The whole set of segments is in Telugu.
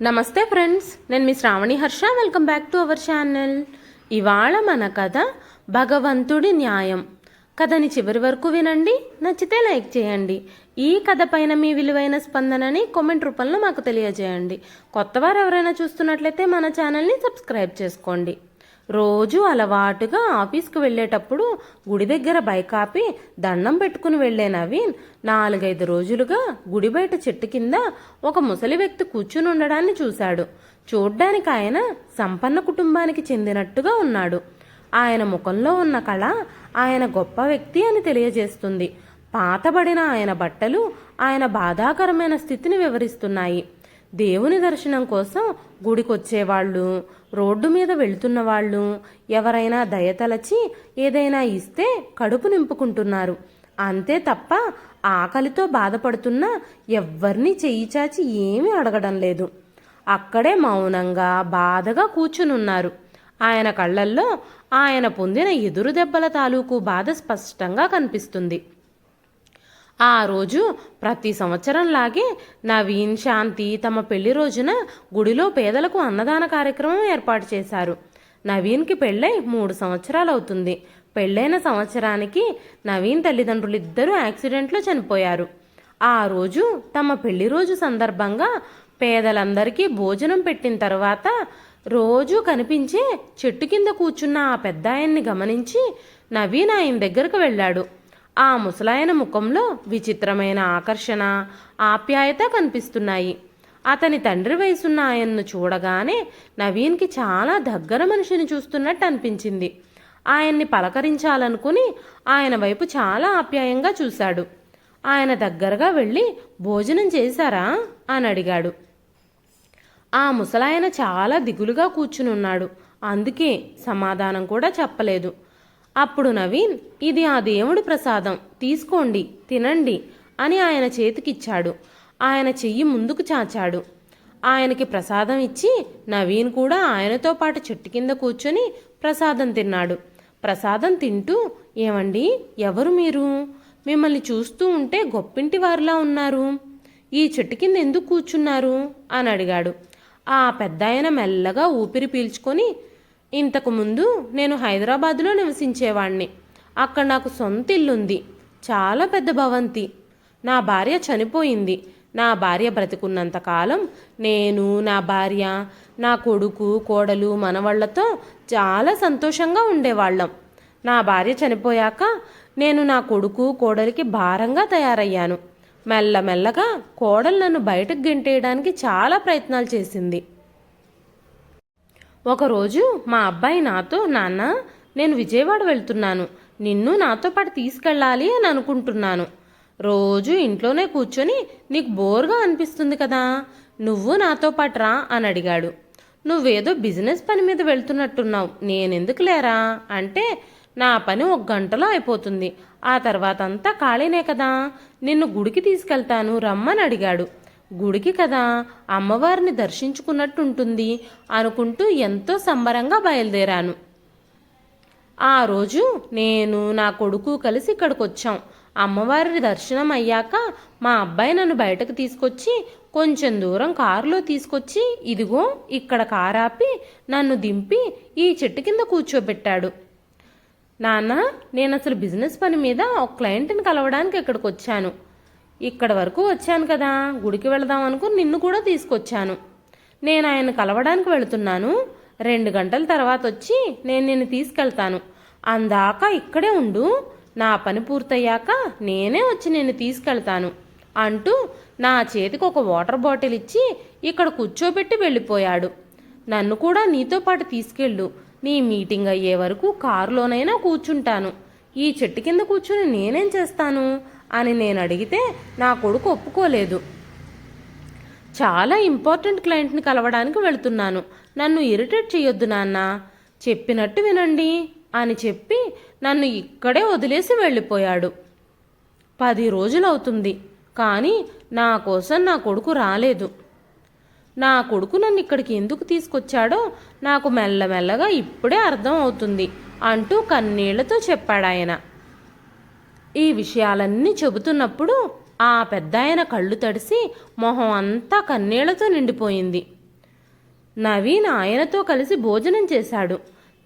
నమస్తే ఫ్రెండ్స్ నేను మీ Sravani Harsha. Welcome back to our channel. ఇవాళ మన కథ భగవంతుడి న్యాయం. కథని చివరి వరకు వినండి నచ్చితే లైక్ చేయండి. ఈ కథ పైన మీ విలువైన స్పందనని కామెంట్ రూపంలో మాకు తెలియజేయండి. కొత్తవారు ఎవరైనా చూస్తున్నట్లయితే మన ఛానల్ని సబ్స్క్రైబ్ చేసుకోండి. రోజు అలవాటుగా ఆఫీస్కి వెళ్ళేటప్పుడు గుడి దగ్గర బైక్ ఆపి దండం పెట్టుకుని వెళ్ళే నవీన్ నాలుగైదు రోజులుగా గుడి బయట చెట్టు కింద ఒక ముసలి వ్యక్తి కూర్చుని ఉండడాన్ని చూశాడు. చూడ్డానికి ఆయన సంపన్న కుటుంబానికి చెందినట్టుగా ఉన్నాడు. ఆయన ముఖంలో ఉన్న కళ ఆయన గొప్ప వ్యక్తి అని తెలియజేస్తుంది. పాతబడిన ఆయన బట్టలు ఆయన బాధాకరమైన స్థితిని వివరిస్తున్నాయి. దేవుని దర్శనం కోసం గుడికొచ్చేవాళ్ళు రోడ్డు మీద వెళ్తున్న వాళ్ళు ఎవరైనా దయతలచి ఏదైనా ఇస్తే కడుపు నింపుకుంటున్నారు. అంతే తప్ప ఆకలితో బాధపడుతున్న ఎవ్వరినీ చెయ్యి చాచి ఏమీ అడగడం లేదు. అక్కడే మౌనంగా బాధగా కూర్చునున్నారు. ఆయన కళ్ళల్లో ఆయన పొందిన ఎదురు దెబ్బల తాలూకు బాధ స్పష్టంగా కనిపిస్తుంది. ఆ రోజు ప్రతి సంవత్సరంలాగే నవీన్ శాంతి తమ పెళ్ళి రోజున గుడిలో పేదలకు అన్నదాన కార్యక్రమం ఏర్పాటు చేశారు. నవీన్కి పెళ్ళై మూడు సంవత్సరాలు అవుతుంది పెళ్ళైన సంవత్సరానికి నవీన్ తల్లిదండ్రులు ఇద్దరూ యాక్సిడెంట్లో చనిపోయారు. ఆ రోజు తమ పెళ్ళి రోజు సందర్భంగా పేదలందరికీ భోజనం పెట్టిన తర్వాత రోజు కనిపించే చెట్టు కింద కూర్చున్న ఆ పెద్ద ఆయన్ని గమనించి నవీన్ ఆయన దగ్గరకు వెళ్ళాడు. ఆ ముసలాయన ముఖంలో విచిత్రమైన ఆకర్షణ ఆప్యాయత కనిపిస్తున్నాయి. అతని తండ్రి వయసున్న ఆయన్ను చూడగానే నవీన్కి చాలా దగ్గర మనిషిని చూస్తున్నట్టు అనిపించింది. ఆయన్ని పలకరించాలనుకుని ఆయన వైపు చాలా ఆప్యాయంగా చూశాడు. ఆయన దగ్గరగా వెళ్ళి భోజనం చేశారా? అని అడిగాడు. ఆ ముసలాయన చాలా దిగులుగా కూర్చునున్నాడు అందుకే సమాధానం కూడా చెప్పలేదు. అప్పుడు నవీన్ ఇది ఆ దేవుడి ప్రసాదం. తీసుకోండి తినండి అని ఆయన చేతికిచ్చాడు. ఆయన చెయ్యి ముందుకు చాచాడు. ఆయనకి ప్రసాదం ఇచ్చి నవీన్ కూడా ఆయనతో పాటు చెట్టు కింద కూర్చొని ప్రసాదం తిన్నాడు. ప్రసాదం తింటూ ఏమండి ఎవరు మీరు? మిమ్మల్ని చూస్తూ ఉంటే గొప్పింటి వారిలా ఉన్నారు. ఈ చెట్టు కింద ఎందుకు కూర్చున్నారు? అని అడిగాడు. ఆ పెద్దాయన మెల్లగా ఊపిరి పీల్చుకొని ఇంతకుముందు నేను హైదరాబాద్లో నివసించేవాణ్ణి. అక్కడ నాకు సొంత ఇల్లుంది. చాలా పెద్ద భవంతి. నా భార్య చనిపోయింది. నా భార్య బ్రతికున్నంత కాలం నేను నా భార్య నా కొడుకు కోడలు మనవాళ్ళతో చాలా సంతోషంగా ఉండేవాళ్ళం. నా భార్య చనిపోయాక నేను నా కొడుకు కోడలికి భారంగా తయారయ్యాను. మెల్లమెల్లగా కోడలు నన్ను బయటకు గెంటేయడానికి చాలా ప్రయత్నాలు చేసింది. ఒకరోజు మా అబ్బాయి నాతో నాన్న నేను విజయవాడ వెళ్తున్నాను. నిన్ను నాతో పాటు తీసుకెళ్ళాలి అని అనుకుంటున్నాను. రోజు ఇంట్లోనే కూర్చొని నీకు బోర్గా అనిపిస్తుంది కదా. నువ్వు నాతో పాటు రా అని అడిగాడు. నువ్వేదో బిజినెస్ పని మీద వెళ్తున్నట్టున్నావు. నేనెందుకు లేరా? అంటే నా పని ఒక గంటలో అయిపోతుంది. ఆ తర్వాత అంతా ఖాళీనే కదా. నిన్ను గుడికి తీసుకెళ్తాను. రమ్మని అడిగాడు. గుడికి కదా అమ్మవారిని దర్శించుకున్నట్టుంటుంది అనుకుంటూ ఎంతో సంబరంగా బయలుదేరాను. ఆ రోజు నేను నా కొడుకు కలిసి ఇక్కడికి వచ్చాం అమ్మవారి దర్శనం అయ్యాక మా అబ్బాయి నన్ను బయటకు తీసుకొచ్చి కొంచెం దూరం కారులో తీసుకొచ్చి ఇదిగో ఇక్కడ కారాపి నన్ను దింపి ఈ చెట్టు కింద కూర్చోబెట్టాడు. నాన్న నేను అసలు బిజినెస్ పని మీద ఒక క్లయింట్ని కలవడానికి ఇక్కడికి వచ్చాను ఇక్కడ వరకు వచ్చాను కదా గుడికి వెళదాం అనుకుని నిన్ను కూడా తీసుకొచ్చాను. నేను ఆయన కలవడానికి వెళుతున్నాను. రెండు గంటల తర్వాత వచ్చి నేను నిన్ను తీసుకెళ్తాను. అందాక ఇక్కడే ఉండు. నా పని పూర్తయ్యాక నేనే వచ్చి నిన్ను తీసుకెళ్తాను అంటూ నా చేతికి ఒక వాటర్ బాటిల్ ఇచ్చి ఇక్కడ కూర్చోబెట్టి వెళ్ళిపోయాడు. నన్ను కూడా నీతో పాటు తీసుకెళ్ళు. నీ మీటింగ్ అయ్యే వరకు కారులోనైనా కూర్చుంటాను. ఈ చెట్టు కింద కూర్చుని నేనేం చేస్తాను? అని నేను అడిగితే నా కొడుకు ఒప్పుకోలేదు. చాలా ఇంపార్టెంట్ క్లయింట్ని కలవడానికి వెళ్తున్నాను. నన్ను ఇరిటేట్ చేయొద్దు నాన్న. చెప్పినట్టు వినండి అని చెప్పి నన్ను ఇక్కడే వదిలేసి వెళ్ళిపోయాడు. పది రోజులవుతుంది కానీ నా కోసం నా కొడుకు రాలేదు. నా కొడుకు నన్ను ఇక్కడికి ఎందుకు తీసుకొచ్చాడో నాకు మెల్లమెల్లగా ఇప్పుడే అర్థం అవుతుంది అంటూ కన్నీళ్ళతో చెప్పాడాయన. ఈ విషయాలన్నీ చెబుతున్నప్పుడు ఆ పెద్దాయన కళ్ళు తడిసి మొహం అంతా కన్నీళ్ళతో నిండిపోయింది. నవీన్ ఆయనతో కలిసి భోజనం చేశాడు.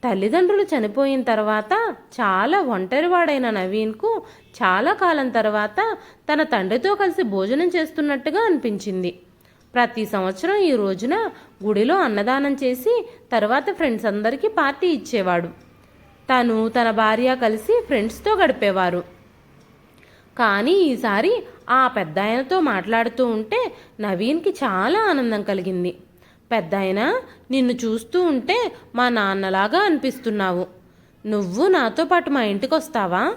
తల్లిదండ్రులు చనిపోయిన తర్వాత చాలా ఒంటరివాడైన నవీన్కు చాలా కాలం తర్వాత తన తండ్రితో కలిసి భోజనం చేస్తున్నట్టుగా అనిపించింది. ప్రతి సంవత్సరం ఈ రోజున గుడిలో అన్నదానం చేసి తర్వాత ఫ్రెండ్స్ అందరికీ పార్టీ ఇచ్చేవాడు. తను తన భార్య కలిసి ఫ్రెండ్స్తో గడిపేవారు. కానీ ఈసారి ఆ పెద్దాయనతో మాట్లాడుతూ ఉంటే నవీన్కి చాలా ఆనందం కలిగింది. పెద్దాయన నిన్ను చూస్తూ ఉంటే మా నాన్నలాగా అనిపిస్తున్నావు. నువ్వు నాతో పాటు మా ఇంటికి వస్తావా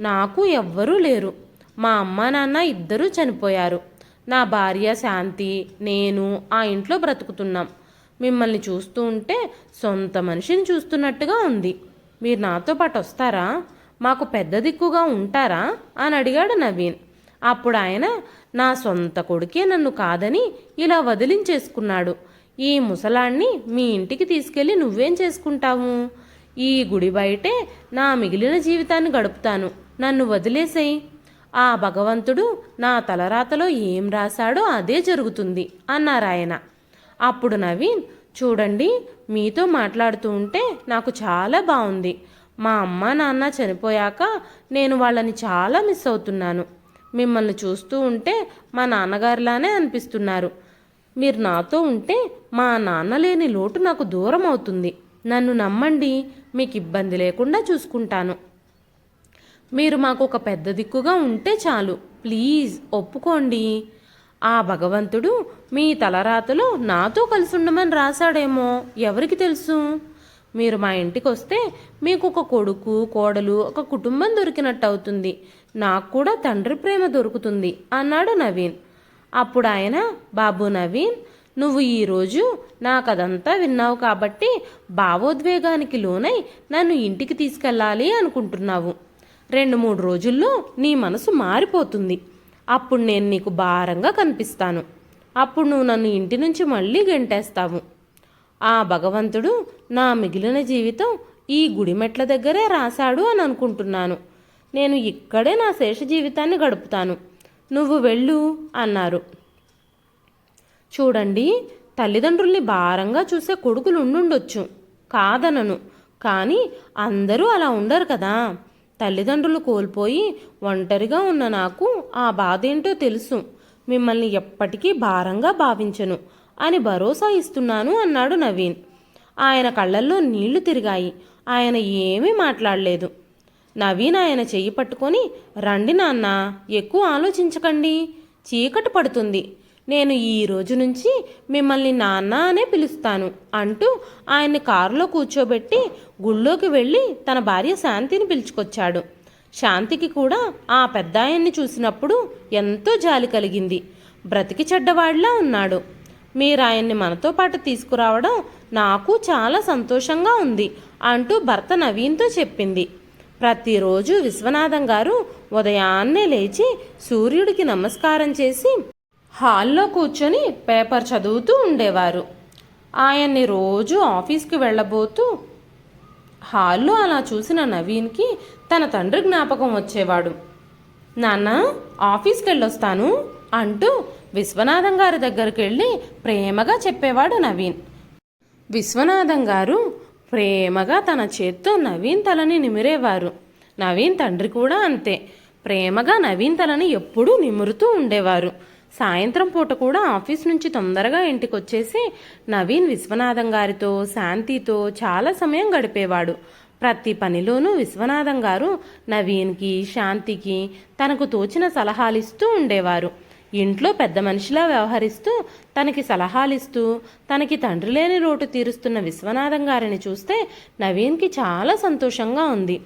నాకు ఎవ్వరూ లేరు. మా అమ్మ నాన్న ఇద్దరూ చనిపోయారు. నా భార్య శాంతి నేను ఆ ఇంట్లో బ్రతుకుతున్నాం. మిమ్మల్ని చూస్తూ ఉంటే సొంత మనిషిని చూస్తున్నట్టుగా ఉంది. మీరు నాతో పాటు వస్తారా? మాకు పెద్ద దిక్కుగా ఉంటారా? అని అడిగాడు నవీన్. అప్పుడు ఆయన నా సొంత కొడుకే నన్ను కాదని ఇలా వదిలించేసుకున్నాడు. ఈ ముసలాన్ని మీ ఇంటికి తీసుకెళ్ళి నువ్వేం చేసుకుంటావు? ఈ గుడి బయటే నా మిగిలిన జీవితాన్ని గడుపుతాను. నన్ను వదిలేసేయి. ఆ భగవంతుడు నా తలరాతలో ఏం రాశాడో అదే జరుగుతుంది అన్నారాయన అప్పుడు నవీన్ చూడండి మీతో మాట్లాడుతూ ఉంటే నాకు చాలా బాగుంది మా అమ్మ నాన్న చనిపోయాక నేను వాళ్ళని చాలా మిస్ అవుతున్నాను. మిమ్మల్ని చూస్తూ ఉంటే మా నాన్నగారిలానే అనిపిస్తున్నారు. మీరు నాతో ఉంటే మా నాన్న లేని లోటు నాకు దూరం అవుతుంది. నన్ను నమ్మండి మీకు ఇబ్బంది లేకుండా చూసుకుంటాను. మీరు మాకు ఒక పెద్ద దిక్కుగా ఉంటే చాలు. ప్లీజ్ ఒప్పుకోండి. ఆ భగవంతుడు మీ తలరాతలో నాతో కలిసి ఉండమని రాశాడేమో. ఎవరికి తెలుసు? మీరు మా ఇంటికి వస్తే మీకు ఒక కొడుకు కోడలు ఒక కుటుంబం దొరికినట్టు అవుతుంది నాకు కూడా తండ్రి ప్రేమ దొరుకుతుంది అన్నాడు నవీన్. అప్పుడు ఆయన బాబు నవీన్ నువ్వు ఈరోజు నాకు అదంతా విన్నావు కాబట్టి భావోద్వేగానికి లోనై నన్ను ఇంటికి తీసుకెళ్ళాలి అనుకుంటున్నావు. రెండు మూడు రోజుల్లో నీ మనసు మారిపోతుంది. అప్పుడు నేను నీకు భారంగా కనిపిస్తాను. అప్పుడు నువ్వు నన్ను ఇంటి నుంచి మళ్ళీ గెంటేస్తావు. ఆ భగవంతుడు నా మిగిలిన జీవితం ఈ గుడిమెట్ల దగ్గరే రాశాడు అని అనుకుంటున్నాను. నేను ఇక్కడే నా శేష జీవితాన్ని గడుపుతాను. నువ్వు వెళ్ళు అన్నారు. చూడండి తల్లిదండ్రుల్ని భారంగా చూసే కొడుకులు ఉండుండొచ్చు. కాదనను. కానీ అందరూ అలా ఉండరు కదా. తల్లిదండ్రులు కోల్పోయి ఒంటరిగా ఉన్న నాకు ఆ బాధ ఏంటో తెలుసు. మిమ్మల్ని ఎప్పటికీ భారంగా భావించను. అని భరోసా ఇస్తున్నాను అన్నాడు నవీన్. ఆయన కళ్ళల్లో నీళ్ళు తిరిగాయి. ఆయన ఏమీ మాట్లాడలేదు. నవీన్ ఆయన చెయ్యి పట్టుకొని రండి నాన్న ఎక్కువ ఆలోచించకండి. చీకటి పడుతుంది. నేను ఈ రోజు నుంచి మిమ్మల్ని నాన్న అనే పిలుస్తాను అంటూ ఆయన్ని కారులో కూర్చోబెట్టి గుళ్ళోకి వెళ్ళి తన భార్య శాంతిని పిలుచుకొచ్చాడు. శాంతికి కూడా ఆ పెద్దాయన్ని చూసినప్పుడు ఎంతో జాలి కలిగింది. బ్రతికి చెడ్డవాడిలా ఉన్నాడు. మీరు ఆయన్ని మనతో పాటు తీసుకురావడం నాకు చాలా సంతోషంగా ఉంది అంటూ భర్త నవీన్తో చెప్పింది. ప్రతిరోజు విశ్వనాథం గారు ఉదయాన్నే లేచి సూర్యుడికి నమస్కారం చేసి హాల్లో కూర్చొని పేపర్ చదువుతూ ఉండేవారు. ఆయన్ని రోజు ఆఫీస్కి వెళ్ళబోతూ హాల్లో అలా చూసిన నవీన్కి తన తండ్రి జ్ఞాపకం వచ్చేవాడు. నాన్న ఆఫీస్కి వెళ్ళొస్తాను అంటూ విశ్వనాథం గారి దగ్గరికి వెళ్ళి ప్రేమగా చెప్పేవాడు నవీన్. విశ్వనాథం గారు ప్రేమగా తన చేత్తో నవీన్ తలని నిమిరేవారు. నవీన్ తండ్రి కూడా అంతే. ప్రేమగా నవీన్ తలని ఎప్పుడూ నిమురుతూ ఉండేవారు. సాయంత్రం పూట కూడా ఆఫీస్ నుంచి తొందరగా ఇంటికి వచ్చేసి నవీన్ విశ్వనాథం గారితో శాంతితో చాలా సమయం గడిపేవాడు. ప్రతి పనిలోనూ విశ్వనాథం గారు నవీన్కి శాంతికి తనకు తోచిన సలహాలు ఇస్తూ ఉండేవారు. ఇంట్లో పెద్ద మనిషిలా వ్యవహరిస్తూ తనకి సలహాలిస్తూ తనకి తండ్రి లేని లోటు తీరుస్తున్న విశ్వనాథం గారిని చూస్తే నవీన్కి చాలా సంతోషంగా ఉంది.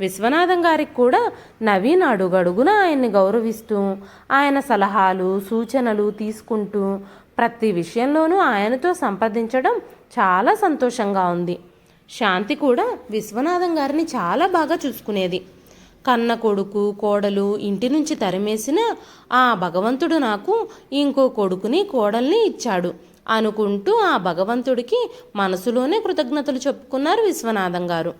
విశ్వనాథం గారికి కూడా నవీన్ అడుగడుగున ఆయన్ని గౌరవిస్తూ ఆయన సలహాలు సూచనలు తీసుకుంటూ ప్రతి విషయంలోనూ ఆయనతో సంప్రదించడం చాలా సంతోషంగా ఉంది. శాంతి కూడా విశ్వనాథం గారిని చాలా బాగా చూసుకునేది. కన్న కొడుకు కోడలు ఇంటి నుంచి తరిమేసిన ఆ భగవంతుడు నాకు ఇంకో కొడుకుని కోడల్ని ఇచ్చాడు. అనుకుంటూ ఆ భగవంతుడికి మనసులోనే కృతజ్ఞతలు చెప్పుకున్నారు విశ్వనాథం గారు.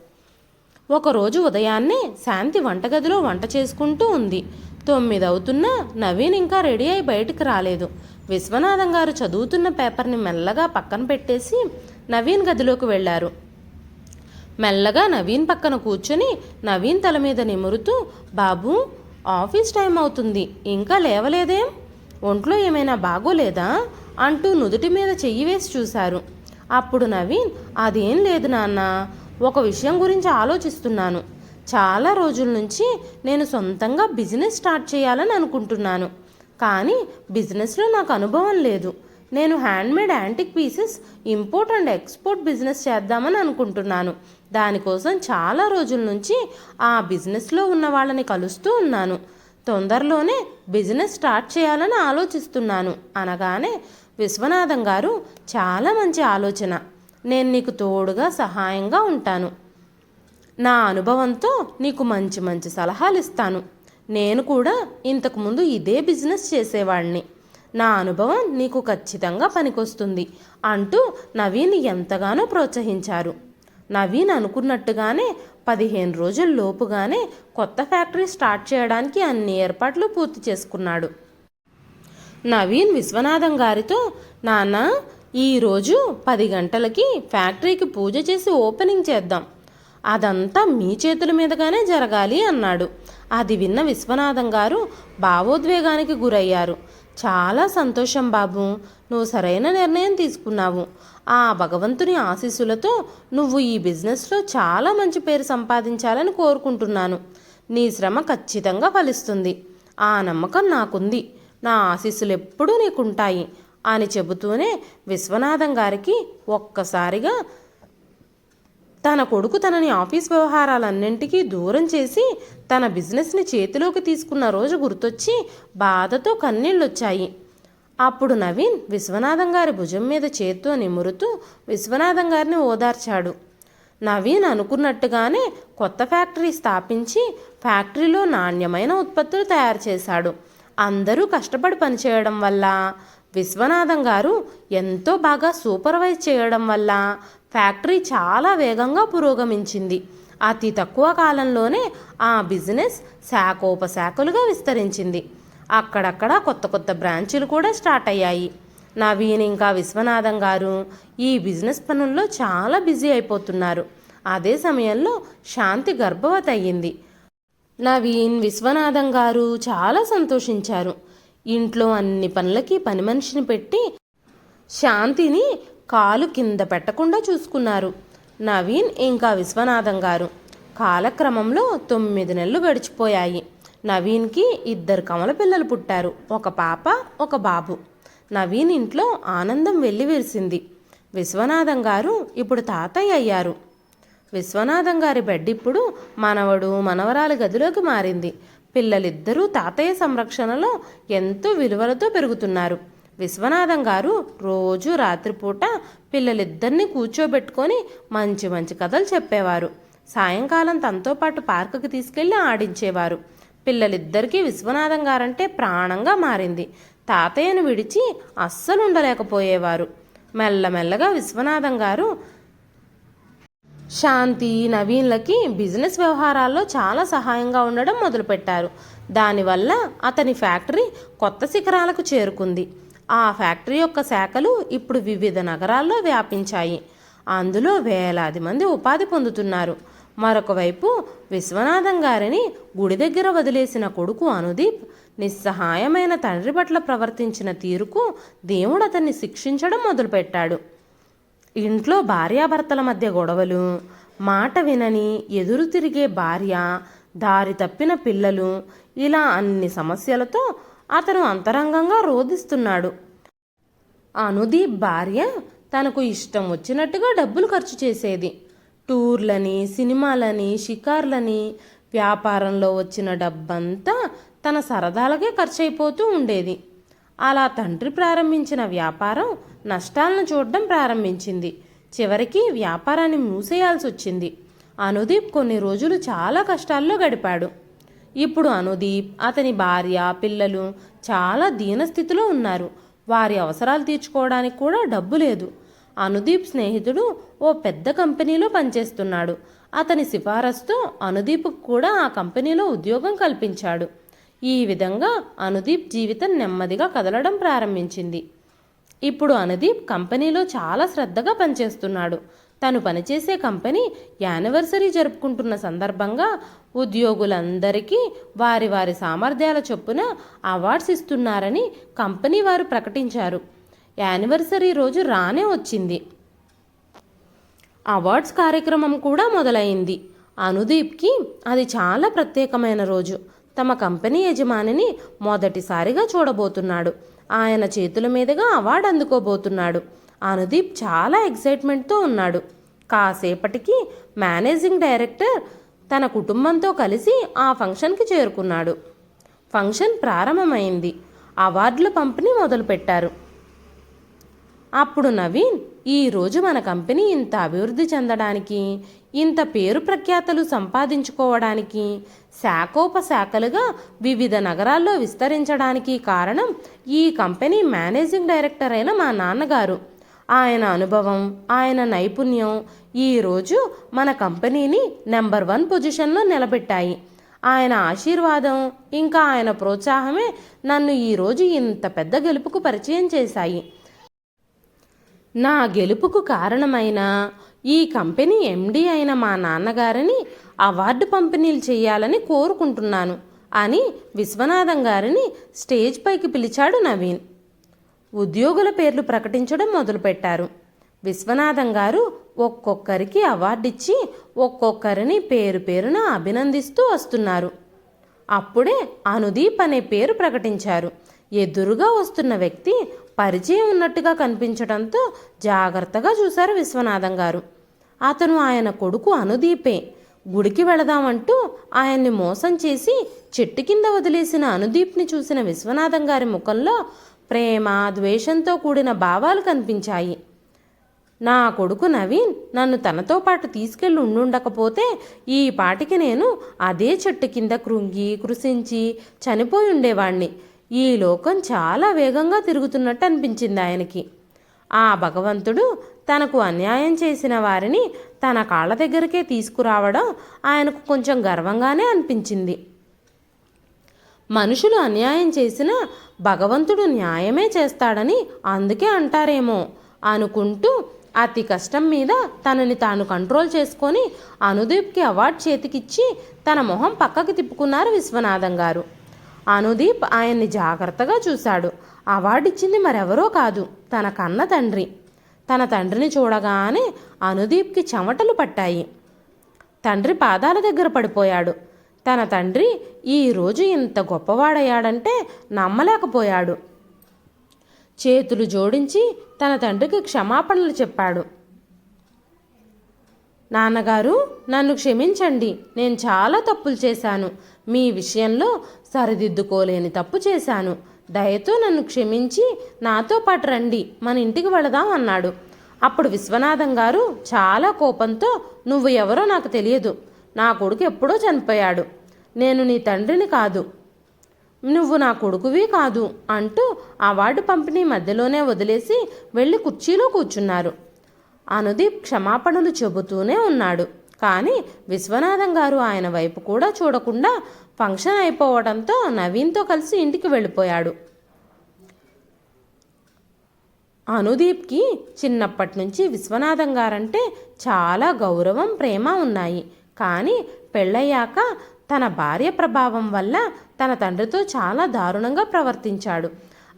ఒకరోజు ఉదయాన్నే శాంతి వంటగదిలో వంట చేసుకుంటూ ఉంది. తొమ్మిది అవుతున్నా నవీన్ ఇంకా రెడీ అయి బయటికి రాలేదు. విశ్వనాథం గారు చదువుతున్న పేపర్ని మెల్లగా పక్కన పెట్టేసి నవీన్ గదిలోకి వెళ్ళారు. మెల్లగా నవీన్ పక్కన కూర్చొని నవీన్ తల మీద నిమురుతూ బాబు ఆఫీస్ టైం అవుతుంది ఇంకా లేవలేదేం? ఒంట్లో ఏమైనా బాగోలేదా? అంటూ నుదుటి మీద చెయ్యి వేసి చూశారు. అప్పుడు నవీన్ అదేం లేదు నాన్న ఒక విషయం గురించి ఆలోచిస్తున్నాను. చాలా రోజుల నుంచి నేను సొంతంగా బిజినెస్ స్టార్ట్ చేయాలని అనుకుంటున్నాను. కానీ బిజినెస్లో నాకు అనుభవం లేదు. నేను handmade antique pieces import and export business చేద్దామని అనుకుంటున్నాను. దానికోసం చాలా రోజుల నుంచి ఆ బిజినెస్లో ఉన్న వాళ్ళని కలుస్తూ ఉన్నాను. తొందరలోనే బిజినెస్ స్టార్ట్ చేయాలని ఆలోచిస్తున్నాను అనగానే విశ్వనాథం గారు చాలా మంచి ఆలోచన. నేను నీకు తోడుగా సహాయంగా ఉంటాను. నా అనుభవంతో నీకు మంచి మంచి సలహాలు ఇస్తాను. నేను కూడా ఇంతకుముందు ఇదే బిజినెస్ చేసేవాడిని నా అనుభవం నీకు ఖచ్చితంగా పనికొస్తుంది అంటూ నవీన్ ఎంతగానో ప్రోత్సహించారు. నవీన్ అనుకున్నట్టుగానే పదిహేను రోజుల లోపుగానే కొత్త ఫ్యాక్టరీ స్టార్ట్ చేయడానికి అన్ని ఏర్పాట్లు పూర్తి చేసుకున్నాడు. నవీన్ విశ్వనాథం గారితో నాన్న ఈరోజు పది గంటలకి ఫ్యాక్టరీకి పూజ చేసి ఓపెనింగ్ చేద్దాం. అదంతా మీ చేతుల మీదగానే జరగాలి అన్నాడు. అది విన్న విశ్వనాథం గారు భావోద్వేగానికి గురయ్యారు. చాలా సంతోషం బాబు. నువ్వు సరైన నిర్ణయం తీసుకున్నావు. ఆ భగవంతుని ఆశీస్సులతో నువ్వు ఈ బిజినెస్లో చాలా మంచి పేరు సంపాదించాలని కోరుకుంటున్నాను. నీ శ్రమ ఖచ్చితంగా ఫలిస్తుంది. ఆ నమ్మకం నాకుంది. నా ఆశీస్సులు ఎప్పుడూ నీకుంటాయి అని చెబుతూనే విశ్వనాథం గారికి ఒక్కసారిగా తన కొడుకు తనని ఆఫీస్ వ్యవహారాలన్నింటికీ దూరం చేసి తన బిజినెస్ని చేతిలోకి తీసుకున్న రోజు గుర్తొచ్చి బాధతో కన్నీళ్ళొచ్చాయి. అప్పుడు నవీన్ విశ్వనాథం గారి భుజం మీద చేత్తో నిమురుతూ విశ్వనాథం గారిని ఓదార్చాడు. నవీన్ అనుకున్నట్టుగానే కొత్త ఫ్యాక్టరీ స్థాపించి ఫ్యాక్టరీలో నాణ్యమైన ఉత్పత్తులు తయారు చేశాడు. అందరూ కష్టపడి పనిచేయడం వల్ల విశ్వనాథం గారు ఎంతో బాగా సూపర్వైజ్ చేయడం వల్ల ఫ్యాక్టరీ చాలా వేగంగా పురోగమించింది. అతి తక్కువ కాలంలోనే ఆ బిజినెస్ శాఖోపశాఖలుగా విస్తరించింది. అక్కడక్కడ కొత్త కొత్త బ్రాంచీలు కూడా స్టార్ట్ అయ్యాయి. నవీన్ ఇంకా విశ్వనాథం గారు ఈ బిజినెస్ పనుల్లో చాలా బిజీ అయిపోతున్నారు. అదే సమయంలో శాంతి గర్భవతి అయ్యింది. నవీన్ విశ్వనాథం గారు చాలా సంతోషించారు. ఇంట్లో అన్ని పనులకి పని మనిషిని పెట్టి శాంతిని కాలు కింద పెట్టకుండా చూసుకున్నారు. నవీన్ ఇంకా విశ్వనాథం గారు కాలక్రమంలో తొమ్మిది నెలలు గడిచిపోయాయి. నవీన్కి ఇద్దరు కమల పిల్లలు పుట్టారు. ఒక పాప ఒక బాబు. నవీన్ ఇంట్లో ఆనందం వెల్లివిరిసింది విశ్వనాథం గారు ఇప్పుడు తాతయ్య అయ్యారు. విశ్వనాథం గారి బెడ్ ఇప్పుడు మనవడు మనవరాలి గదిలోకి మారింది. పిల్లలిద్దరూ తాతయ్య సంరక్షణలో ఎంతో విలువలతో పెరుగుతున్నారు. విశ్వనాథం గారు రోజు రాత్రిపూట పిల్లలిద్దరినీ కూర్చోబెట్టుకొని మంచి మంచి కథలు చెప్పేవారు. సాయంకాలం తనతో పాటు పార్కుకి తీసుకెళ్ళి ఆడించేవారు. పిల్లలిద్దరికీ విశ్వనాథం గారంటే ప్రాణంగా మారింది. తాతయ్యను విడిచి అస్సలు ఉండలేకపోయేవారు మెల్లమెల్లగా విశ్వనాథం గారు శాంతి నవీన్లకి బిజినెస్ వ్యవహారాల్లో చాలా సహాయంగా ఉండడం మొదలుపెట్టారు. దానివల్ల అతని ఫ్యాక్టరీ కొత్త శిఖరాలకు చేరుకుంది. ఆ ఫ్యాక్టరీ యొక్క శాఖలు ఇప్పుడు వివిధ నగరాల్లో వ్యాపించాయి. అందులో వేలాది మంది ఉపాధి పొందుతున్నారు. మరొక వైపు విశ్వనాథం గారిని గుడి దగ్గర వదిలేసిన కొడుకు అనుదీప్ నిస్సహాయమైన తండ్రి పట్ల ప్రవర్తించిన తీరుకు దేవుడు అతన్ని శిక్షించడం మొదలుపెట్టాడు. ఇంట్లో భార్యాభర్తల మధ్య గొడవలు మాట వినని ఎదురు తిరిగే భార్య దారి తప్పిన పిల్లలు ఇలా అన్ని సమస్యలతో అతను అంతరంగంగా రోధిస్తున్నాడు. అనుదీప్ భార్య తనకు ఇష్టం వచ్చినట్టుగా డబ్బులు ఖర్చు చేసేది. టూర్లని సినిమాలని షికార్లని వ్యాపారంలో వచ్చిన డబ్బంతా తన సరదాలకే ఖర్చు అయిపోతూ ఉండేది. అలా తండ్రి ప్రారంభించిన వ్యాపారం నష్టాలను చూడడం ప్రారంభించింది. చివరికి వ్యాపారాన్ని మూసేయాల్సి వచ్చింది అనుదీప్ కొన్ని రోజులు చాలా కష్టాల్లో గడిపాడు. ఇప్పుడు అనుదీప్ అతని భార్య పిల్లలు చాలా దీనస్థితిలో ఉన్నారు. వారి అవసరాలు తీర్చుకోవడానికి కూడా డబ్బు లేదు. అనుదీప్ స్నేహితుడు ఓ పెద్ద కంపెనీలో పనిచేస్తున్నాడు. అతని సిఫారసుతో అనుదీప్కు కూడా ఆ కంపెనీలో ఉద్యోగం కల్పించాడు. ఈ విధంగా అనుదీప్ జీవితం నెమ్మదిగా కదలడం ప్రారంభించింది. ఇప్పుడు అనుదీప్ కంపెనీలో చాలా శ్రద్ధగా పనిచేస్తున్నాడు. తను పనిచేసే కంపెనీ యానివర్సరీ జరుపుకుంటున్న సందర్భంగా ఉద్యోగులందరికీ వారి వారి సామర్థ్యాల చొప్పున అవార్డ్స్ ఇస్తున్నారని కంపెనీ వారు ప్రకటించారు. యానివర్సరీ రోజు రానే వచ్చింది. అవార్డ్స్ కార్యక్రమం కూడా మొదలైంది. అనుదీప్కి అది చాలా ప్రత్యేకమైన రోజు. తమ కంపెనీ యజమానిని మొదటిసారిగా చూడబోతున్నాడు. ఆయన చేతుల మీదుగా అవార్డు అందుకోబోతున్నాడు. అనుదీప్ చాలా ఎక్సైట్మెంట్తో ఉన్నాడు. కాసేపటికి మేనేజింగ్ డైరెక్టర్ తన కుటుంబంతో కలిసి ఆ ఫంక్షన్కి చేరుకున్నాడు. ఫంక్షన్ ప్రారంభమైంది. అవార్డుల పంపిణీ మొదలుపెట్టారు. అప్పుడు నవీన్ ఈరోజు మన కంపెనీ ఇంత అభివృద్ధి చెందడానికి ఇంత పేరు ప్రఖ్యాతలు సంపాదించుకోవడానికి శాఖోపశాఖలుగా వివిధ నగరాల్లో విస్తరించడానికి కారణం ఈ కంపెనీ మేనేజింగ్ డైరెక్టర్ అయిన మా నాన్నగారు. ఆయన అనుభవం ఆయన నైపుణ్యం ఈరోజు మన కంపెనీని నెంబర్ వన్ పొజిషన్లో నిలబెట్టాయి. ఆయన ఆశీర్వాదం ఇంకా ఆయన ప్రోత్సాహమే నన్ను ఈరోజు ఇంత పెద్ద గెలుపుకు పరిచయం చేశాయి. నా గెలుపుకు కారణమైన ఈ కంపెనీ ఎండీ అయిన మా నాన్నగారిని అవార్డు పంపిణీలు చేయాలని కోరుకుంటున్నాను అని విశ్వనాథం గారిని స్టేజ్ పైకి పిలిచాడు నవీన్. ఉద్యోగుల పేర్లు ప్రకటించడం మొదలుపెట్టారు. విశ్వనాథం గారు ఒక్కొక్కరికి అవార్డిచ్చి ఒక్కొక్కరిని పేరు పేరున అభినందిస్తూ వస్తున్నారు. అప్పుడే అనుదీప్ అనే పేరు ప్రకటించారు. ఎదురుగా వస్తున్న వ్యక్తి పరిచయం ఉన్నట్టుగా కనిపించడంతో జాగ్రత్తగా చూశారు విశ్వనాథం గారు. అతను ఆయన కొడుకు అనుదీపే. గుడికి వెళదామంటూ ఆయన్ని మోసం చేసి చెట్టు కింద వదిలేసిన అనుదీప్ని చూసిన విశ్వనాథం గారి ముఖంలో ప్రేమ ద్వేషంతో కూడిన భావాలు కనిపించాయి. నా కొడుకు నవీన్ నన్ను తనతో పాటు తీసుకెళ్ళి ఉండుండకపోతే ఈ పాటికి నేను అదే చెట్టు కింద కృంగి కృషించి చనిపోయి ఉండేవాణ్ణి. ఈ లోకం చాలా వేగంగా తిరుగుతున్నట్టు అనిపించింది ఆయనకి. ఆ భగవంతుడు తనకు అన్యాయం చేసిన వారిని తన కాళ్ళ దగ్గరికే తీసుకురావడం ఆయనకు కొంచెం గర్వంగానే అనిపించింది. మనుషులు అన్యాయం చేసినా భగవంతుడు న్యాయమే చేస్తాడని అందుకే అంటారేమో అనుకుంటూ అతి కష్టం మీద తనని తాను కంట్రోల్ చేసుకొని అనుదీప్కి అవార్డు చేతికిచ్చి తన మొహం పక్కకి తిప్పుకున్నారు విశ్వనాథం గారు. అనుదీప్ ఆయన్ని జాగ్రత్తగా చూశాడు. అవార్డు ఇచ్చింది మరెవరో కాదు తన కన్న తండ్రి. తన తండ్రిని చూడగానే అనుదీప్కి చెమటలు పట్టాయి. తండ్రి పాదాల దగ్గర పడిపోయాడు. తన తండ్రి ఈరోజు ఇంత గొప్పవాడయ్యాడంటే నమ్మలేకపోయాడు. చేతులు జోడించి తన తండ్రికి క్షమాపణలు చెప్పాడు. నాన్నగారు నన్ను క్షమించండి నేను చాలా తప్పులు చేశాను. మీ విషయంలో సరిదిద్దుకోలేని తప్పు చేశాను. దయతో నన్ను క్షమించి నాతో పాటు రండి మన ఇంటికి వెళదాం అన్నాడు. అప్పుడు విశ్వనాథం గారు చాలా కోపంతో నువ్వు ఎవరో నాకు తెలియదు. నా కొడుకు ఎప్పుడో చనిపోయాడు. నేను నీ తండ్రిని కాదు. నువ్వు నా కొడుకువి కాదు అంటూ అవార్డు పంపిణీ మధ్యలోనే వదిలేసి వెళ్ళి కుర్చీలో కూర్చున్నారు. అనుదీప్ క్షమాపణలు చెబుతూనే ఉన్నాడు. కానీ విశ్వనాథం గారు ఆయన వైపు కూడా చూడకుండా ఫంక్షన్ అయిపోవడంతో నవీన్తో కలిసి ఇంటికి వెళ్ళిపోయాడు. అనుదీప్కి చిన్నప్పటి నుంచి విశ్వనాథం గారంటే చాలా గౌరవం ప్రేమ ఉన్నాయి. కానీ పెళ్ళయ్యాక తన భార్య ప్రభావం వల్ల తన తండ్రితో చాలా దారుణంగా ప్రవర్తించాడు.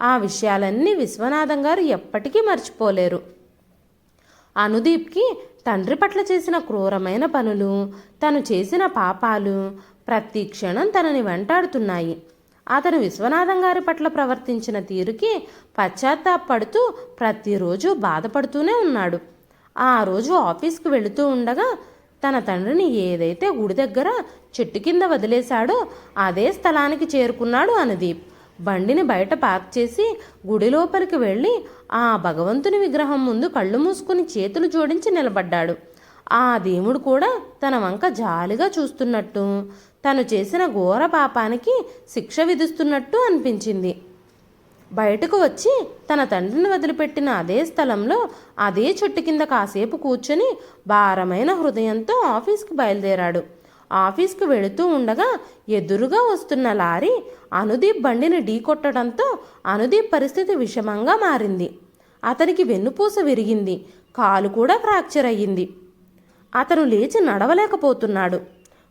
ఆ విషయాలన్నీ విశ్వనాథం గారు ఎప్పటికీ మర్చిపోలేరు. అనుదీప్కి తండ్రి పట్ల చేసిన క్రూరమైన పనులు తను చేసిన పాపాలు ప్రతి క్షణం తనని వెంటాడుతున్నాయి. అతను విశ్వనాథం గారి పట్ల ప్రవర్తించిన తీరుకి పశ్చాత్తాపడుతూ ప్రతిరోజు బాధపడుతూనే ఉన్నాడు. ఆ రోజు ఆఫీస్కి వెళుతూ ఉండగా తన తండ్రిని ఏదైతే గుడి దగ్గర చెట్టు కింద వదిలేశాడో అదే స్థలానికి చేరుకున్నాడు అనుదీప్. బండిని బయట పార్క్ చేసి గుడి లోపలికి వెళ్ళి ఆ భగవంతుని విగ్రహం ముందు కళ్ళు మూసుకుని చేతులు జోడించి నిలబడ్డాడు. ఆ దేవుడు కూడా తన వంక జాలిగా చూస్తున్నట్టు తను చేసిన ఘోర పాపానికి శిక్ష విధిస్తున్నట్టు అనిపించింది. బయటకు వచ్చి తన తండ్రిని వదిలిపెట్టిన అదే స్థలంలో అదే చెట్టు కింద కాసేపు కూర్చొని భారమైన హృదయంతో ఆఫీస్కి బయలుదేరాడు. ఆఫీస్కు వెళుతూ ఉండగా ఎదురుగా వస్తున్న లారీ అనుదీప్ బండిని ఢీకొట్టడంతో అనుదీప్ పరిస్థితి విషమంగా మారింది. అతనికి వెన్నుపూస విరిగింది. కాలు కూడా ఫ్రాక్చర్ అయ్యింది. అతను లేచి నడవలేకపోతున్నాడు.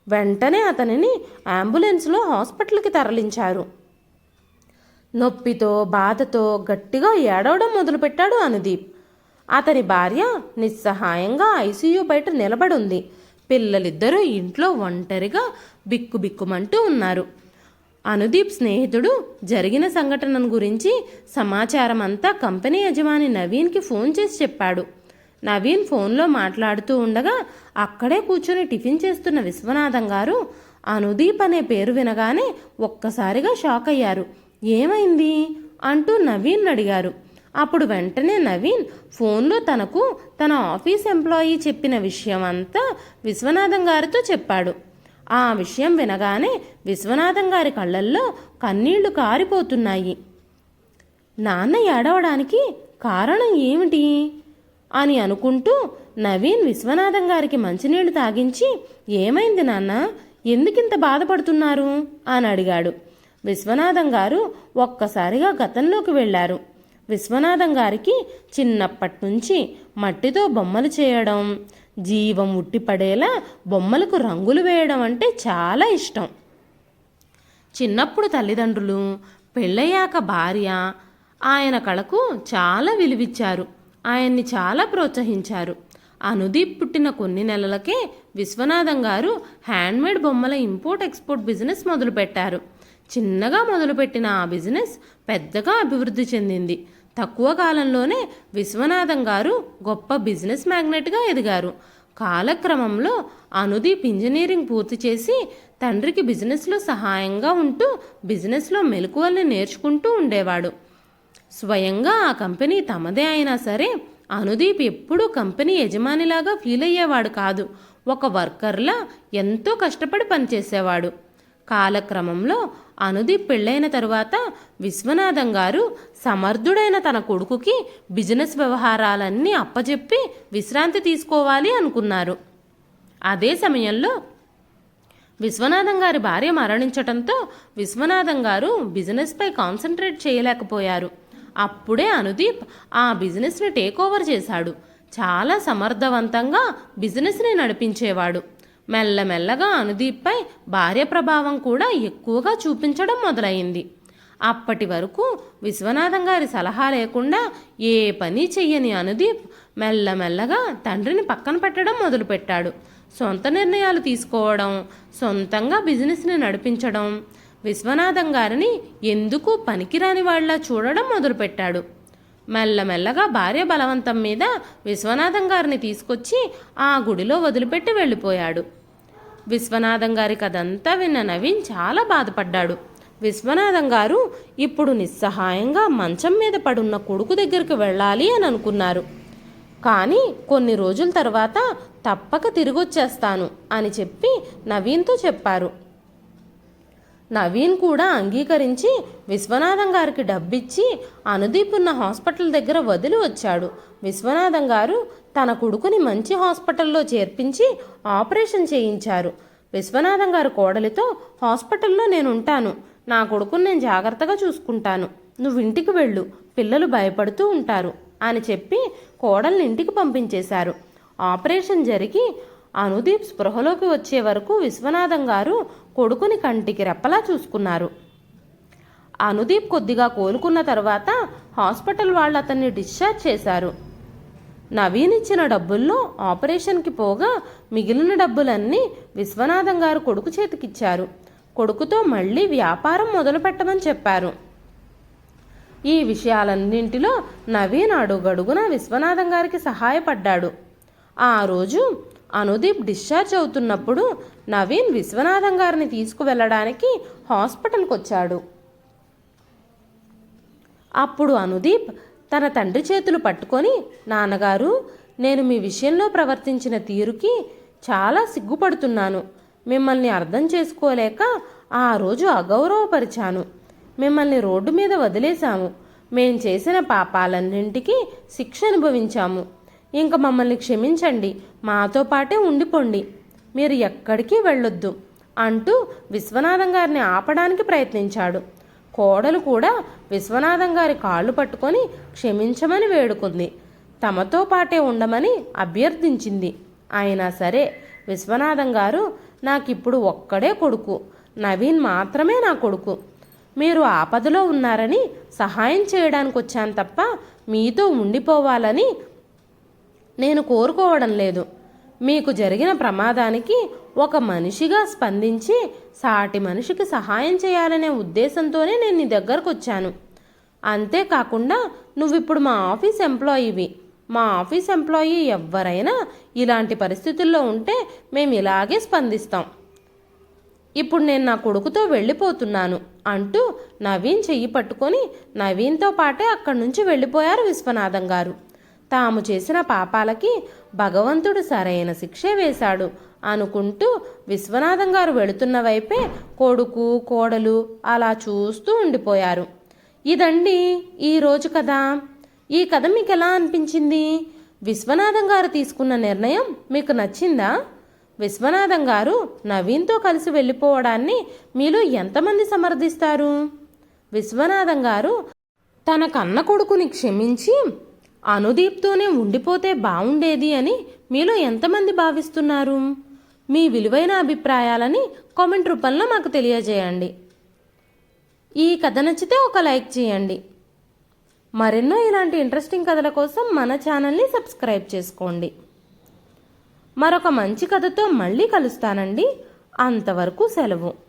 వెంటనే అతనిని అంబులెన్స్లో హాస్పిటల్కి తరలించారు. నొప్పితో బాధతో గట్టిగా ఏడవడం మొదలుపెట్టాడు అనుదీప్. అతని భార్య నిస్సహాయంగా ఐసీయూ బయట నిలబడుంది పిల్లలిద్దరూ ఇంట్లో ఒంటరిగా బిక్కుబిక్కుమంటూ ఉన్నారు. అనుదీప్ స్నేహితుడు జరిగిన సంఘటనను గురించి సమాచారం అంతా కంపెనీ యజమాని నవీన్కి ఫోన్ చేసి చెప్పాడు. నవీన్ ఫోన్లో మాట్లాడుతూ ఉండగా అక్కడే కూర్చొని టిఫిన్ చేస్తున్న విశ్వనాథం గారు అనుదీప్ అనే పేరు వినగానే ఒక్కసారిగా షాక్ అయ్యారు ఏమైంది? అంటూ నవీన్ అడిగారు. అప్పుడు వెంటనే నవీన్ ఫోన్లో తనకు తన ఆఫీస్ ఎంప్లాయీ చెప్పిన విషయం అంతా విశ్వనాథం గారితో చెప్పాడు. ఆ విషయం వినగానే విశ్వనాథం గారి కళ్ళల్లో కన్నీళ్ళు కారిపోతున్నాయి. నాన్న ఏడవడానికి కారణం ఏమిటి? అని అనుకుంటూ నవీన్ విశ్వనాథం గారికి మంచినీళ్ళు తాగించి ఏమైంది నాన్న? ఎందుకింత బాధపడుతున్నారు? అని అడిగాడు. విశ్వనాథం గారు ఒక్కసారిగా గతంలోకి వెళ్ళారు. విశ్వనాథం గారికి చిన్నప్పటి నుంచి మట్టితో బొమ్మలు చేయడం జీవం ఉట్టిపడేలా బొమ్మలకు రంగులు వేయడం అంటే చాలా ఇష్టం. చిన్నప్పుడు తల్లిదండ్రులు పెళ్ళయ్యాక భార్య ఆయన కళకు చాలా విలువిచ్చారు. ఆయన్ని చాలా ప్రోత్సహించారు. అనుదీప్ పుట్టిన కొన్ని నెలలకే విశ్వనాథం గారు హ్యాండ్మేడ్ బొమ్మల ఇంపోర్ట్ ఎక్స్పోర్ట్ బిజినెస్ మొదలుపెట్టారు. చిన్నగా మొదలుపెట్టిన ఆ బిజినెస్ పెద్దగా అభివృద్ధి చెందింది. తక్కువ కాలంలోనే విశ్వనాథం గారు గొప్ప బిజినెస్ మ్యాగ్నెట్గా ఎదిగారు. కాలక్రమంలో అనుదీప్ ఇంజనీరింగ్ పూర్తి చేసి తండ్రికి బిజినెస్లో సహాయంగా ఉంటూ బిజినెస్లో మెలకువల్ని నేర్చుకుంటూ ఉండేవాడు. స్వయంగా ఆ కంపెనీ తమదే అయినా సరే అనుదీప్ ఎప్పుడూ కంపెనీ యజమానిలాగా ఫీల్ అయ్యేవాడు కాదు. ఒక వర్కర్లా ఎంతో కష్టపడి పనిచేసేవాడు. కాలక్రమంలో అనుదీప్ పెళ్ళైన తరువాత విశ్వనాథం గారు సమర్థుడైన తన కొడుకుకి బిజినెస్ వ్యవహారాలన్నీ అప్పచెప్పి విశ్రాంతి తీసుకోవాలి అనుకున్నారు. అదే సమయంలో విశ్వనాథం గారి భార్య మరణించటంతో విశ్వనాథం గారు బిజినెస్పై కాన్సన్ట్రేట్ చేయలేకపోయారు. అప్పుడే అనుదీప్ ఆ బిజినెస్ని టేక్ ఓవర్ చేశాడు. చాలా సమర్థవంతంగా బిజినెస్ని నడిపించేవాడు. మెల్లమెల్లగా అనుదీప్పై భార్య ప్రభావం కూడా ఎక్కువగా చూపించడం మొదలైంది. అప్పటి వరకు విశ్వనాథం గారి సలహా లేకుండా ఏ పని చెయ్యని అనుదీప్ మెల్లమెల్లగా తండ్రిని పక్కన పెట్టడం మొదలుపెట్టాడు. సొంత నిర్ణయాలు తీసుకోవడం సొంతంగా బిజినెస్ని నడిపించడం విశ్వనాథం గారిని ఎందుకు పనికిరాని వాళ్ళ చూడడం మొదలుపెట్టాడు. మెల్లమెల్లగా భార్య బలవంతం మీద విశ్వనాథం గారిని తీసుకొచ్చి ఆ గుడిలో వదిలిపెట్టి వెళ్ళిపోయాడు. విశ్వనాథం గారి కదంతా విన్న నవీన్ చాలా బాధపడ్డాడు. విశ్వనాథం గారు ఇప్పుడు నిస్సహాయంగా మంచం మీద పడున్న కొడుకు దగ్గరికి వెళ్ళాలి అని అనుకున్నారు. కానీ కొన్ని రోజుల తర్వాత తప్పక తిరిగొచ్చేస్తాను అని చెప్పి నవీన్తో చెప్పారు. నవీన్ కూడా అంగీకరించి విశ్వనాథం గారికి డబ్బిచ్చి అనుదీప్ ఉన్న హాస్పిటల్ దగ్గర వదిలి వచ్చాడు. విశ్వనాథం గారు తన కొడుకుని మంచి హాస్పిటల్లో చేర్పించి ఆపరేషన్ చేయించారు. విశ్వనాథం గారు కోడలితో హాస్పిటల్లో నేను ఉంటాను నా కొడుకుని నేను జాగ్రత్తగా చూసుకుంటాను. నువ్వు ఇంటికి వెళ్ళు. పిల్లలు భయపడుతూ ఉంటారు అని చెప్పి కోడల్ని ఇంటికి పంపించేశారు. ఆపరేషన్ జరిగి అనుదీప్ స్పృహలోకి వచ్చే వరకు విశ్వనాథం గారు కొడుకుని కంటికి రెప్పలా చూసుకున్నారు. అనుదీప్ కొద్దిగా కోలుకున్న తర్వాత హాస్పిటల్ వాళ్ళు అతన్ని డిశ్చార్జ్ చేశారు. నవీన్ ఇచ్చిన డబ్బుల్లో ఆపరేషన్కి పోగా మిగిలిన డబ్బులన్నీ విశ్వనాథం గారు కొడుకు చేతికిచ్చారు. కొడుకుతో మళ్ళీ వ్యాపారం మొదలు పెట్టమని చెప్పారు. ఈ విషయాలన్నింటిలో నవీన్ అడుగడుగున విశ్వనాథం గారికి సహాయపడ్డాడు. ఆ రోజు అనుదీప్ డిశ్చార్జ్ అవుతున్నప్పుడు నవీన్ విశ్వనాథం గారిని తీసుకువెళ్ళడానికి హాస్పిటల్కి వచ్చాడు అప్పుడు అనుదీప్ తన తండ్రి చేతులు పట్టుకొని నాన్నగారు నేను మీ విషయంలో ప్రవర్తించిన తీరుకి చాలా సిగ్గుపడుతున్నాను. మిమ్మల్ని అర్థం చేసుకోలేక ఆ రోజు అగౌరవపరిచాను. మిమ్మల్ని రోడ్డు మీద వదిలేశాము. మేం చేసిన పాపాలన్నింటికి శిక్ష అనుభవించాము. ఇంక మమ్మల్ని క్షమించండి. మాతో పాటే ఉండిపోండి. మీరు ఎక్కడికి వెళ్ళొద్దు అంటూ విశ్వనాథం గారిని ఆపడానికి ప్రయత్నించాడు. కోడలు కూడా విశ్వనాథం గారి కాళ్ళు పట్టుకొని క్షమించమని వేడుకుంది. తమతో పాటే ఉండమని అభ్యర్థించింది. అయినా సరే విశ్వనాథం గారు నాకిప్పుడు ఒక్కడే కొడుకు. నవీన్ మాత్రమే నా కొడుకు. మీరు ఆపదలో ఉన్నారని సహాయం చేయడానికి వచ్చాను తప్ప మీతో ఉండిపోవాలని నేను కోరుకోవడం లేదు. మీకు జరిగిన ప్రమాదానికి ఒక మనిషిగా స్పందించి సాటి మనిషికి సహాయం చేయాలనే ఉద్దేశంతోనే నేను నీ దగ్గరకు వచ్చాను అంతేకాకుండా నువ్విప్పుడు మా ఆఫీస్ ఎంప్లాయీవి. మా ఆఫీస్ ఎంప్లాయీ ఎవరైనా ఇలాంటి పరిస్థితుల్లో ఉంటే మేము ఇలాగే స్పందిస్తాం. ఇప్పుడు నేను నా కొడుకుతో వెళ్ళిపోతున్నాను అంటూ నవీన్ చెయ్యి పట్టుకొని నవీన్తో పాటే అక్కడి నుంచి వెళ్ళిపోయారు విశ్వనాథం గారు. తాము చేసిన పాపాలకి భగవంతుడు సరైన శిక్షే వేశాడు అనుకుంటూ విశ్వనాథం గారు వెళుతున్న వైపే కొడుకు కోడలు అలా చూస్తూ ఉండిపోయారు. ఇదండి ఈ రోజు కథ. ఈ కథ మీకు ఎలా అనిపించింది? విశ్వనాథం గారు తీసుకున్న నిర్ణయం మీకు నచ్చిందా? విశ్వనాథం గారు నవీన్తో కలిసి వెళ్ళిపోవడాన్ని మీలో ఎంతమంది సమర్థిస్తారు? విశ్వనాథం గారు తన కన్న కొడుకుని క్షమించి అనుదీప్తోనే ఉండిపోతే బాగుండేది అని మీలో ఎంతమంది భావిస్తున్నారు? మీ విలువైన అభిప్రాయాలని కామెంట్ రూపంలో మాకు తెలియజేయండి. ఈ కథ నచ్చితే ఒక లైక్ చేయండి. మరెన్నో ఇలాంటి ఇంట్రెస్టింగ్ కథల కోసం మన ఛానల్ని సబ్స్క్రైబ్ చేసుకోండి. మరొక మంచి కథతో మళ్ళీ కలుస్తానండి. అంతవరకు సెలవు.